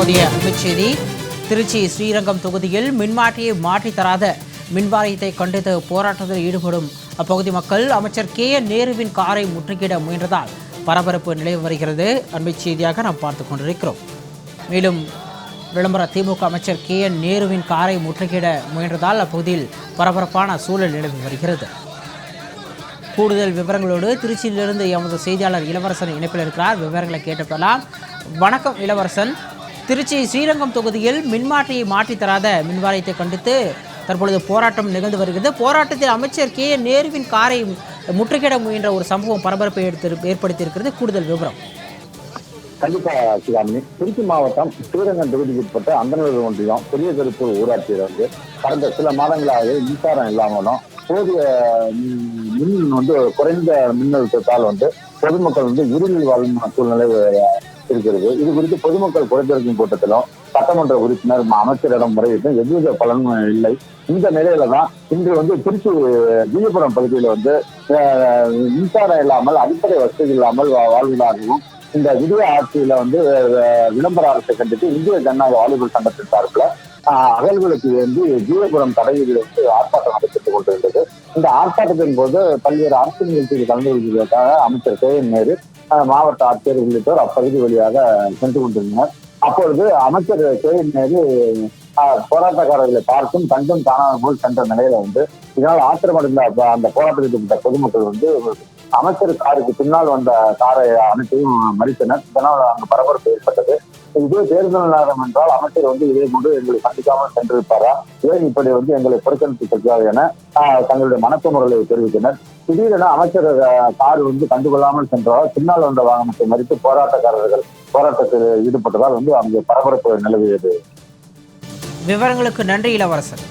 தற்போதைய அண்மைச் திருச்சி ஸ்ரீரங்கம் தொகுதியில் மின்மாற்றியை மாற்றித்தராத மின்வாரியத்தை கண்டித்து போராட்டத்தில் ஈடுபடும் அப்பகுதி மக்கள் அமைச்சர் கே. என். நேருவின் காரை முற்றுகையிட முயன்றதால் பரபரப்பு நிலவி வருகிறது. அண்மைச் செய்தியாக நாம் பார்த்து கொண்டிருக்கிறோம். மேலும் விளம்பர திமுக அமைச்சர் கே. என். நேருவின் காரை முற்றுகையிட முயன்றதால் அப்பகுதியில் பரபரப்பான சூழல் நிலவி வருகிறது. கூடுதல் விவரங்களோடு திருச்சியிலிருந்து எமது செய்தியாளர் இளவரசன் இணைப்பில் இருக்கிறார். விவரங்களை கேட்டுக்கொள்ளலாம். வணக்கம் இளவரசன். திருச்சி ஸ்ரீரங்கம் தொகுதியில் மின்மாற்றியை மாற்றித் தராத மின்வாரியத்தை கண்டித்து தற்பொழுது போராட்டம் நிகழ்ந்து வருகிறது. போராட்டத்தில் அமைச்சர் கே. நேருவின் காரை முற்றுகையிட முயன்ற ஒரு சம்பவம் பரபரப்பை எடுத்து ஏற்படுத்தியிருக்கிறது. கூடுதல் விவரம். கண்டிப்பா சிகாமணி திருச்சி மாவட்டம் ஸ்ரீரங்கம் தொகுதிக்கு உட்பட்ட அந்தநல்லூர் ஒன்றியம் பெரிய கருப்பூர் ஊராட்சியில் வந்து கடந்த சில மாதங்களாக மின்சாரம் இல்லாமலும் போதிய மின் வந்து குறைந்த மின்னழுத்தத்தால் வந்து பொதுமக்கள் வந்து இருளில் வாழும் சூழ்நிலை இருக்கிறது இது குறித்து பொதுமக்கள் குறைந்திருக்கும் கூட்டத்திலும் சட்டமன்ற உறுப்பினர் அமைச்சரிடம் முறையிட்டும் எவ்வித பலனும் இல்லை. இந்த நிலையில தான் இன்று வந்து திருச்சி விழுப்புரம் பகுதியில் வந்து மின்சாரம் இல்லாமல் அடிப்படை வசதி இல்லாமல் வா- வாழ்வதாகவும் இந்த விடுதலை ஆட்சியில வந்து விளம்பர அரசை கண்டித்து இந்திய ஜனநாயக வாலிபர் சங்கத்தின் சார்பில் அகல்களுக்கு வந்து ஜீவபுரம் தடையில் வந்து ஆர்ப்பாட்டம் நடைபெற்றுக் கொண்டிருந்தது. இந்த ஆர்ப்பாட்டத்தின் போது பல்வேறு அரசு நிகழ்ச்சியில் கலந்து கொள்வதற்காக அமைச்சர் கே என் நேரு மாவட்ட ஆட்சியர் உள்ளிட்டோர் அப்பகுதி வழியாக சென்று கொண்டிருந்தனர். அப்பொழுது அமைச்சர் கே என் நேரு போராட்டக்காரர்களை பார்த்தும் கண்டும் காணாமல் போல் சென்ற நிலையில வந்து இதனால் ஆத்திரமடைந்த அந்த போராட்டத்தில் ஈடுபட்ட பொதுமக்கள் வந்து அமைச்சர் காருக்கு பின்னால் வந்த காரை அனைத்தையும் மறித்தனர். இதனால் அங்கு பரபரப்பு ஏற்பட்டது. இதே தேர்தல் நேரம் என்றால் அமைச்சர் வந்து இதே போன்று எங்களை சந்திக்காமல் சென்றிருப்பாரா? ஏன் இப்படி வந்து எங்களை புறக்கணித்திருக்கிறார் என தங்களுடைய மனக்குமுறலை தெரிவித்தனர். திடீரென அமைச்சர் கார் வந்து கண்டுகொள்ளாமல் சென்றதால் பின்னால் வந்த வாகனத்தை மறித்து போராட்டக்காரர்கள் போராட்டத்தில் ஈடுபட்டதால் வந்து அங்கே பரபரப்பு நிலவியது. விவரங்களுக்கு நன்றி இளவரசர்.